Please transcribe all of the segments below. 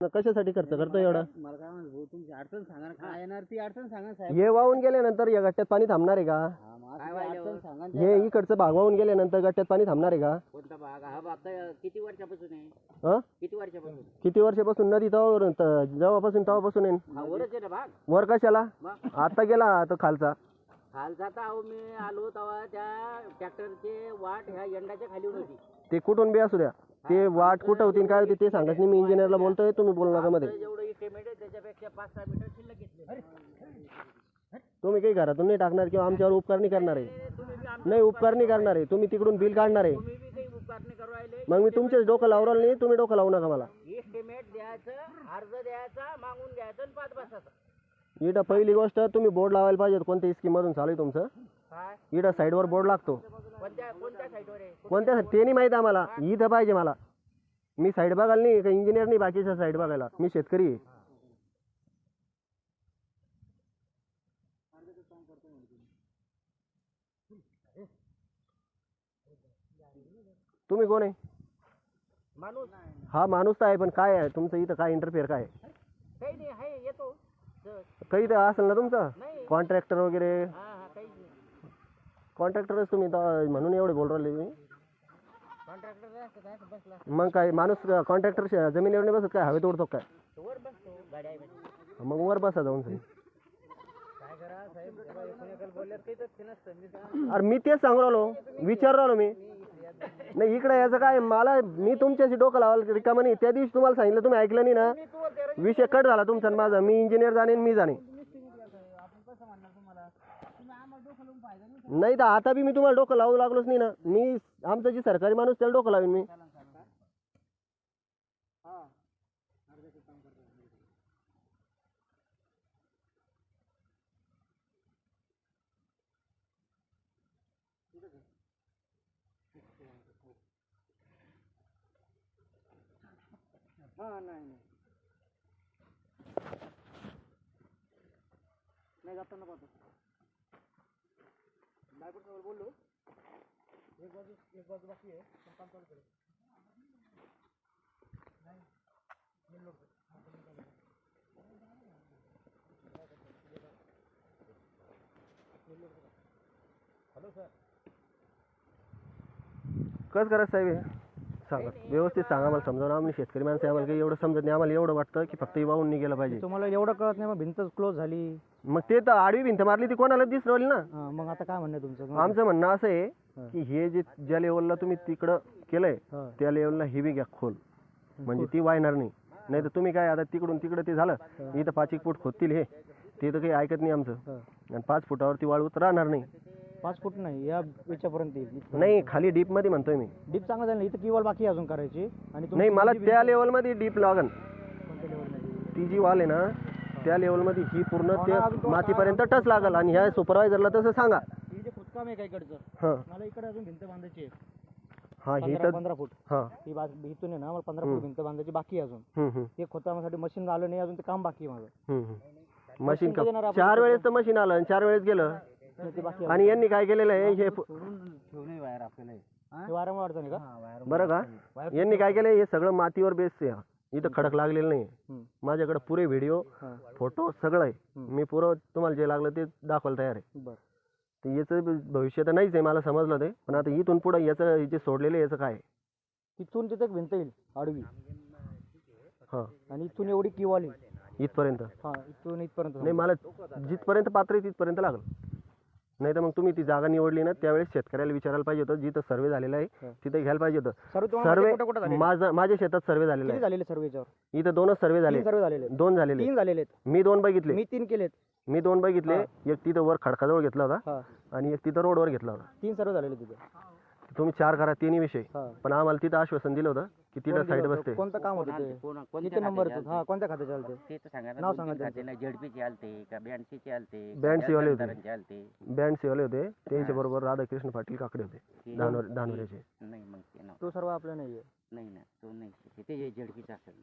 कशासाठी खर्च करतो एवढा? मला काय म्हणत भाऊ तुमची अडचण सांगा ना काय येणार ती अडचण सांगा साहेब. हे वाहून गेल्यानंतर या गट्ट्यात पाणी थांबणार आहे का? हा, मग असं ती अडचण सांगा ना हे इकडचं भाग वाहून गेल्यानंतर गट्ट्यात पाणी थांबणार आहे का? कोणता भाग? हा भाग किती वर्षापासून आहे? हं? किती वर्षापासून? किती वर्षापासून? नदी तवावरून त- जेव्हापासून तेव्हापासून आहे. हा वरच आहे ना भाग? वर कशाला? मग? आता गेला तो खालचा. खाल जाता अहो मी आलो तेव्हा त्या ट्रॅक्टरचे वाट ह्या यंडाच्या खाली होती. ते कुठून बी असू द्या. ते वाट कुठं होती आणि काय होती ते सांगत नाही. मी इंजिनियरला बोलतोय तुम्ही बोलू नका मध्ये. जेवढं इस्टिमेट आहे त्याच्यापेक्षा पाच सहा मीटर शिल्लक घेतले. तुम्ही काही घरातून नाही टाकणार किंवा आमच्यावर उपकार नाही करणार आहे? नाही उपकार नाही करणार आहे. तुम्ही तिकडून बिल काढणार आहे. तुम्ही बी काही उपकार नाही करू राहिले. मग मी तुमचेच डोकं लावणार नाही तुम्ही डोकं लावू नका मला. इस्टिमेट द्यायचं अर्ज द्यायचा मागून घ्यायचं आणि पाच बसायचं. इथं पहिली गोष्ट तुम्ही बोर्ड लावायला पाहिजे कोणत्या स्कीम मधून चालू आहे तुमचं? काय? इथं साईडवर बोर्ड लागतो. कोणत्या कोणत्या साईडवर आहे? कोणत्या ते नाही माहिती आम्हाला. इथं पाहिजे मला. मी साईड बघायला नाही का इंजिनियर नाही बाकीच्या साईड बघायला. मी शेतकरी आहे. तुम्ही कोण आहे? माणूस? हा माणूस तर आहे पण काय आहे? तुमचं इथं काय इंटरफेअर काय आहे? काही नाही आहे येतो. काही तर असेल ना तुमचं? कॉन्ट्रॅक्टर वगैरे? हा हा कॉन्ट्रॅक्टरच तुम्ही म्हणून एवढे बोल राहिले तुम्ही मग काय माणूस कॉन्ट्रॅक्टर जमिनीवर नाही बसत काय? हवेत उडतो काय? गाड्या मग वर बसा जाऊन काय अरे मी तेच सांगू राहिलो. विचार राहिलो मी. नाही इकडे याचं काय मला मी तुमच्याशी डोकं लावायला रिकामा नाही. त्या दिवशी तुम्हाला सांगितलं तुम्ही ऐकलं नाही ना. विषय कट झाला तुमचा आणि माझा. मी इंजिनियर जाणे आणि मी जाणे. नाही तर आता बी मी तुम्हाला डोकं लावू लागलोच नाही ना. मी आमचं जे सरकारी माणूस त्याला डोकं लावेन मी. हा नाही नाही. नाही जाताना पाहतो बायकोट समोर बोललो. एक बाजू एक बाजू बाकी आहे पण काम चालू करेल. कसं करायचं साहेब हे? सांगा. व्यवस्थित सांगा मला समजावून. आम्ही शेतकरी माणसं आहे, आम्हाला काही एवढं समजत नाही. आम्हाला एवढं वाटतं की फक्त वाहून गेलं पाहिजे. तुम्हाला एवढं कळत नाही मग भिंत क्लोज झाली. मग ते तर आडवी भिंत मारली ती कोणाला दिसरवली ना? हा, मग आता काय म्हणणं आहे तुमचं? आमचं म्हणणं असं आहे की हे जे ज्या लेवलला तुम्ही तिकडं केलंय हा. त्या लेवलला हेवी घ्या खोल. म्हणजे ती वायणार नाही. नाही तर तुम्ही काय आता तिकडून तिकडं ते झालं इथं पाच एक फूट खोदतील हे. ते तर काही ऐकत नाही आमचं. हा. आणि पाच फुटावरती वाळूत राहणार नाही. पाच फूट नाही या याच्यापर्यंत येईल. इथपर्यंत. नाही खाली डीपमध्ये म्हणतोय मी. डीप चांगलं झालं इथं किवल बाकी आहे अजून करायची. आणि तुमची नाही मला त्या भिंत- लेवलमध्ये डीप लागन. कोणत्या level मध्ये? ती जी वाल आहे ना त्या लेवलमध्ये ही पूर्ण हो ना, अजून ते तो- मातीपर्यंत टच लागल. आणि ह्या सुपरवायझरला तसं सांगा. ही जे खोदकाम आहे का इकडचं? हां. मला इकडे अजून भिंत बांधायची आहे. हां ही पंधरा तर पंधरा फूट. हां. ही बा- इथून आहे ना मला पंधरा फूट भिंत बांधायची बाकी आहे अजून. हम्म, हम्म, ते मशीन आलं नाही अजून ते काम बाकी आहे माझं. हम्म, हम्म. मशीन देणार आपण चार वेळेस तर मशीन आलं आणि चार वेळेस गेलं. आणि यांनी काय केलेलं आहे? हे पु- ठेवणे वायर आपल्याला. अडचण आहे का? बरं का? यांनी काय केलं हे सगळं मातीवर बेस आहे. इथं खडक लागलेलं नाही हम्म. माझ्याकडे पुरे व्हिडिओ हा. फोटो सगळं आहे. मी पुरं तुम्हाला जे लागलं ते दाखवायला तयार आहे. बरं. तर याचं ब- भविष्य तर नाहीच आहे मला समजलं ते. पण आता इथून पुढं याचं जे सोडलेलं आहे, याचं काय आहे? तिथून तिथे एक भिंत येईल आडवी. हां. आणि इथून एवढी किवाल येईल इथपर्यंत. हा इथून इथपर्यंत नाही मला जिथपर्यंत पात्र आहे तिथपर्यंत लागल. नाही तर मग तुम्ही ती जागा निवडली ना त्यावेळेस शेतकऱ्याला विचारायला पाहिजे होतं जिथं सर्वे झालेला आहे. तिथे घ्यायला पाहिजे होतं. सर्व माझा माझ्या शेतात सर्वे झालेला आहे. झालेले सर्व इथं दोनच सर्वे झाले सर्व झालेले. दोन झालेले तीन झालेले. मी दोन बघितले. मी तीन केलेत. मी दोन बघितले. एक तिथं वर खडकाजवळ घेतला होता आणि एक तिथं रोडवर घेतला होता. तीन सर्व झालेले तिथे. तुम्ही चार करा तिन्ही विषय. पण आम्हाला तिथं आश्वासन दिलं होतं की तिथं साईड बसते. कोणतं काम होतं ते? कोण किती नंबर हा कोणत्या खात्याचे आलते? ते तर सांगा नाव सांगा त्यांचं. खात्याला झेडपीचे आलते का ब्याऐंशीचे आलते? ब्याऐंशी वाले होते. आलते. बँड सेवाले होते. त्यांच्या बरोबर राधाकृष्ण पाटील काकडे होते. ते- धानोऱ्याचे नाही मग ते नाव. तो सर्व आपला नाहीये. नाही ना तो नाही. ते- ते झेडपीचं असेल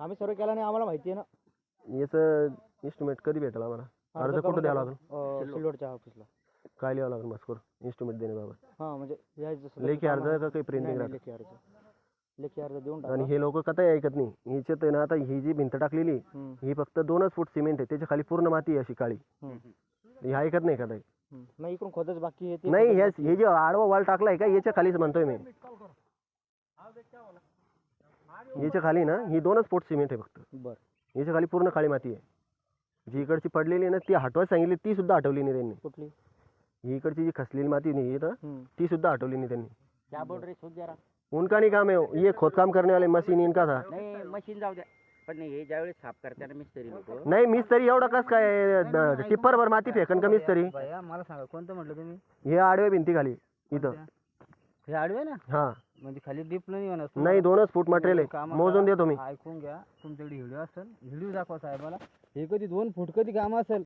आम्ही सर्व केला नाही आम्हाला माहिती आहे ना. याचं इन्स्ट्रुमेंट कधी भेटेल आम्हाला? अर्ज करून कुठं द्यावा टाका. लागेल? अं, सिल्लोडच्या ऑफिसला काय लिहावं लागेल मस्कोर इन्स्ट्रुमेंट देण्याबाबत हा म्हणजे यायचं लेखी अर्ज कामाला- का काही प्रिंटिंग नाही, लेखी अर्ज. लेखी अर्ज देऊन आणि हे लोक कथाही ऐकत नाही. ह्याच्यात आहे ना आता ही जी भिंत टाकलेली हम्म, ही फक्त दोनच फूट सिमेंट आहे. त्याच्याखाली पूर्ण माती आहे अशी काळी. हम्म, हे ऐकत नाही कथाही. हम्म. नाही इकडून खोदच बाकी आहे ते. नाही हे हे जे आडवा वाल टाकलाय का याच्या खालीच म्हणतोय मी. याच्या खाली ना ही दोनच फूट सिमेंट आहे फक्त. आहे. बरं. याच्या खाली पूर्ण काळी माती आहे. जी इकडची पडलेली आहे ना ती हटवायला सांगितली ती सुद्धा हटवली नाही त्यांनी. कुठली? ही इकडची जी खसलेली माती नाही इथं हम्म. ती सुद्धा हटवली नहीं त्यांनी. क्या बोल रहे सोच जरा. उनका नहीं काम है. ये खोदकाम करने वाले मशीन इनका था. नाही मशीन जाऊ द्या. पण नाही हे ज्यावेळेस साफ करताना मिस्त्री लोक. नाही मिस्त्री एवढा कस काय टिप्पर भर माती फेकन का मिस्त्री? भैया मला सांगा कोणतं म्हटलं तुम्ही? हे आडव्या भिंती खाली इथं. हे आडवे ना? हा. म्हणजे खाली डीप नाही होणार नाही दोनच फूट मटेरियल आहे. मोजून. देतो मी ऐकून घ्या. तुमच्याकडे व्हिडिओ असेल व्हिडिओ दाखवा साहेबाला. हे कधी दोन फूट कधी काम असेल?